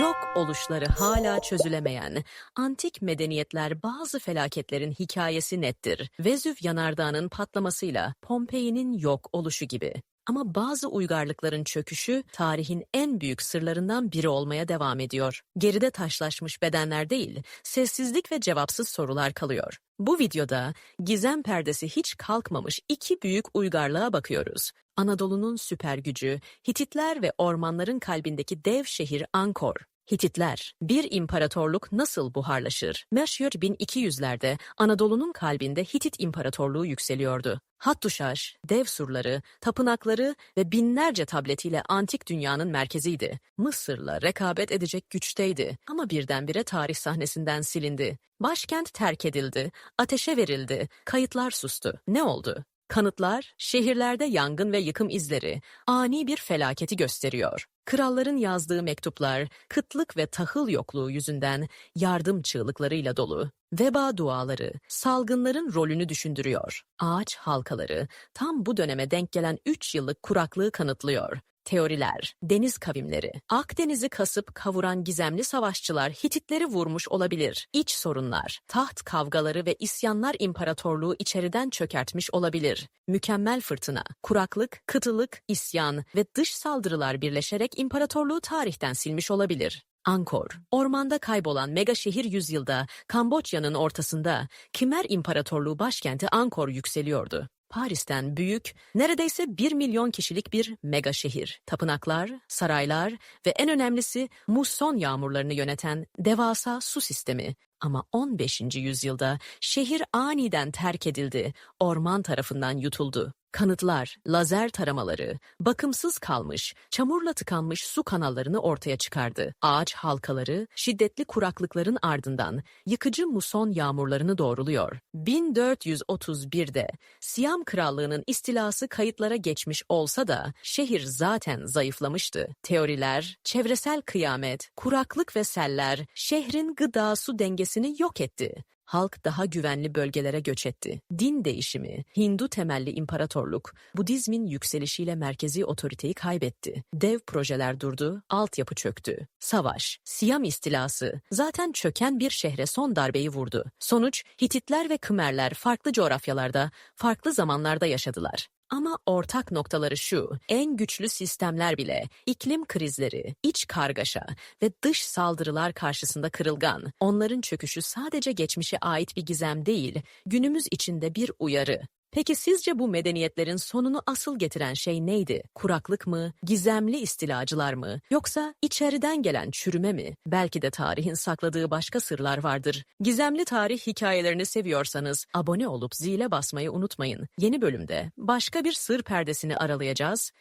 Yok oluşları hala çözülemeyen, antik medeniyetler bazı felaketlerin hikayesi nettir. Vezüv yanardağının patlamasıyla Pompei'nin yok oluşu gibi. Ama bazı uygarlıkların çöküşü tarihin en büyük sırlarından biri olmaya devam ediyor. Geride taşlaşmış bedenler değil, sessizlik ve cevapsız sorular kalıyor. Bu videoda gizem perdesi hiç kalkmamış iki büyük uygarlığa bakıyoruz. Anadolu'nun süper gücü, Hititler ve ormanların kalbindeki dev şehir Ankor. Hititler, bir imparatorluk nasıl buharlaşır? Meşhur 1200'lerde Anadolu'nun kalbinde Hitit İmparatorluğu yükseliyordu. Hattuşaş, dev surları, tapınakları ve binlerce tabletiyle antik dünyanın merkeziydi. Mısır'la rekabet edecek güçteydi ama birdenbire tarih sahnesinden silindi. Başkent terk edildi, ateşe verildi, kayıtlar sustu. Ne oldu? Kanıtlar, şehirlerde yangın ve yıkım izleri, ani bir felaketi gösteriyor. Kralların yazdığı mektuplar, kıtlık ve tahıl yokluğu yüzünden yardım çığlıklarıyla dolu. Veba duaları, salgınların rolünü düşündürüyor. Ağaç halkaları, tam bu döneme denk gelen 3 yıllık kuraklığı kanıtlıyor. Teoriler, deniz kavimleri, Akdeniz'i kasıp kavuran gizemli savaşçılar Hititleri vurmuş olabilir. İç sorunlar, taht kavgaları ve isyanlar imparatorluğu içeriden çökertmiş olabilir. Mükemmel fırtına, kuraklık, kıtılık, isyan ve dış saldırılar birleşerek imparatorluğu tarihten silmiş olabilir. Angkor, ormanda kaybolan mega şehir yüzyılda Kamboçya'nın ortasında Kimer İmparatorluğu başkenti Angkor yükseliyordu. Paris'ten büyük, neredeyse 1 milyon kişilik bir mega şehir. Tapınaklar, saraylar ve en önemlisi muson yağmurlarını yöneten devasa su sistemi. Ama 15. yüzyılda şehir aniden terk edildi, orman tarafından yutuldu. Kanıtlar, lazer taramaları, bakımsız kalmış, çamurla tıkanmış su kanallarını ortaya çıkardı. Ağaç halkaları, şiddetli kuraklıkların ardından yıkıcı muson yağmurlarını doğruluyor. 1431'de Siyam Krallığı'nın istilası kayıtlara geçmiş olsa da şehir zaten zayıflamıştı. Teoriler, çevresel kıyamet, kuraklık ve seller şehrin gıda su dengesini yok etti halk daha güvenli bölgelere göç etti. Din değişimi, Hindu temelli imparatorluk, Budizmin yükselişiyle merkezi otoriteyi kaybetti. Dev projeler durdu, altyapı çöktü. Savaş, Siyam istilası, zaten çöken bir şehre son darbeyi vurdu. Sonuç, Hititler ve Kımerler farklı coğrafyalarda, farklı zamanlarda yaşadılar. Ama ortak noktaları şu, en güçlü sistemler bile iklim krizleri, iç kargaşa ve dış saldırılar karşısında kırılgan. Onların çöküşü sadece geçmişe ait bir gizem değil, günümüz içinde bir uyarı. Peki sizce bu medeniyetlerin sonunu asıl getiren şey neydi? Kuraklık mı, gizemli istilacılar mı, yoksa içeriden gelen çürüme mi? Belki de tarihin sakladığı başka sırlar vardır. Gizemli tarih hikayelerini seviyorsanız abone olup zile basmayı unutmayın. Yeni bölümde başka bir sır perdesini aralayacağız.